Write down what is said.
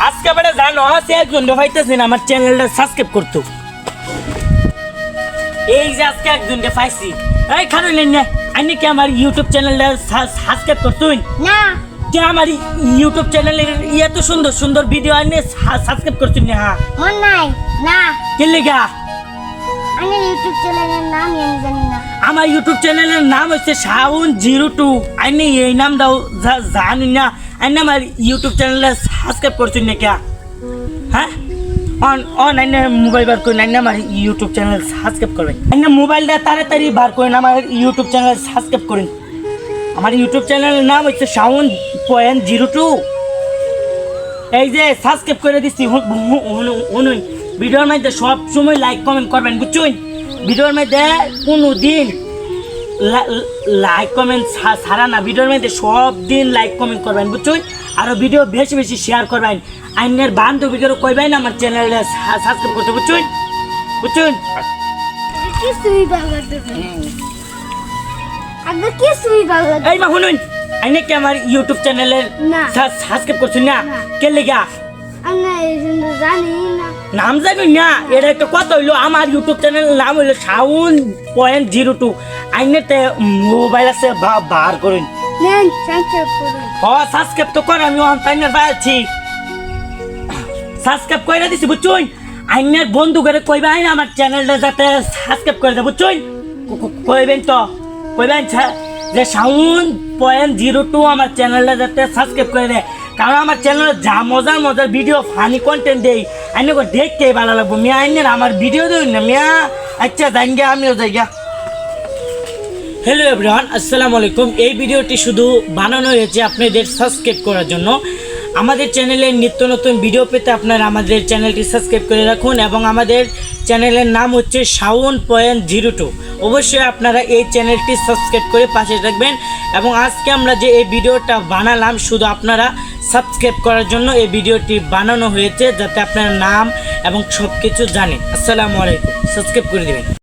আজকে বেটা জানো সে একজন না আমার চ্যানেলটা সাবস্ক্রাইব করতো। এই যে আজকে একজনকে পাইছি। এই নেন না আমি কি আমার ইউটিউব চ্যানেলটা সাবস্ক্রাইব করতুন? না। যে আমার ইউটিউব চ্যানেলের এত সুন্দর সুন্দর ভিডিও আনে সাবস্ক্রাইব করতুন না হ্যাঁ। নাই না। কে লেগা আমি ইউটিউব চ্যানেলের নাম আমি জানি না আমার ইউটিউব চ্যানেলের নাম হচ্ছে শাউন জিরো টু। আমি এই নামটাও জা- জানি না। আমি আমার ইউটিউব চ্যানেলে সাবস্ক্রাইব করছেন না কে হ্যাঁ? অন অন আইনে মোবাইল বার করে আইনে আমার ইউটিউব চ্যানেল সাবস্ক্রাইব করবেন আইনে মোবাইলটা তাড়াতাড়ি বার করেন, আমার ইউটিউব চ্যানেল সাবস্ক্রাইব করেন। আমার ইউটিউব চ্যানেলের নাম হচ্ছে শাউন পয়েন্ট জিরো টু। এই যে সাবস্ক্রাইব করে দিচ্ছি ভিডিওর মধ্যে সব সময় লাইক কমেন্ট করবেন, বুঝছেন? ভিডিওর মধ্যে কোনো দিন লাইক কমেন্ট সারা না। ভিডিওর মধ্যে সব দিন লাইক কমেন্ট করবেন বুঝছেন আরও ভিডিও বেশি বেশি শেয়ার করবেন। আইনের বান্ধবীদেরও কইবেন আমার চ্যানেলে সাবস্ক্রাইব করতে বুঝছেন বুঝছেন এই মা শুনুন। আইনে কি আমার ইউটিউব চ্যানেলের। সাবস্ক্রাইব করছেন না। কে লেগা জন্য জানি। নাম জানি না? এটা একটা কথা হইল আমার ইউটিউব চ্যানেলের নাম হইল সাউন্ড পয়েন্ট জিরো টু। আইনেতে মোবাইল আছে বা- বার করুন। হ সাবস্ক্রাইব তো কর আমি অনলাইনের আছি। সাবস্ক্রাইব করে দিছি বুঝছুন? আইনের বন্ধু করে কইবে আইন আমার চ্যানেলটা যাতে সাবস্ক্রাইব করে দে বুঝছুন? কইবেন তো? কইবেন ছা- যে সাউন্ড পয়েন্ট জিরো টু আমার চ্যানেলটা যাতে সাবস্ক্রাইব করে দেয় কারণ আমার চ্যানেলে যা মজার মজার ভিডিও ফানি কন্টেন্ট দেই। আইনে কো দেখতে ভালো লাগবো। মিয়া, আইনের আমার ভিডিও দেই না, মিয়া। আচ্ছা যাই গিয়া আমিও যাই গিয়া হ্যালো এভরিওয়ান আসসালামু আলাইকুম। এই ভিডিওটি শুধু বানানো হয়েছে আপনাদের সাবস্ক্রাইব করার জন্য। আমাদের চ্যানেলে নিত্য নতুন ভিডিও পেতে আপনারা আমাদের চ্যানেলটি সাবস্ক্রাইব করে রাখুন এবং আমাদের চ্যানেলের নাম হচ্ছে শাওন পয়েন্ট জিরো টু। অবশ্যই আপনারা এই চ্যানেলটি সাবস্ক্রাইব করে পাশে রাখবেন এবং আজকে আমরা যে এই ভিডিওটা বানালাম, শুধু আপনারা সাবস্ক্রাইব করার জন্য এই ভিডিওটি বানানো হয়েছে যাতে আপনার নাম এবং সব কিছু জানেন। আসসালামু আলাইকুম। সাবস্ক্রাইব করে দেবেন।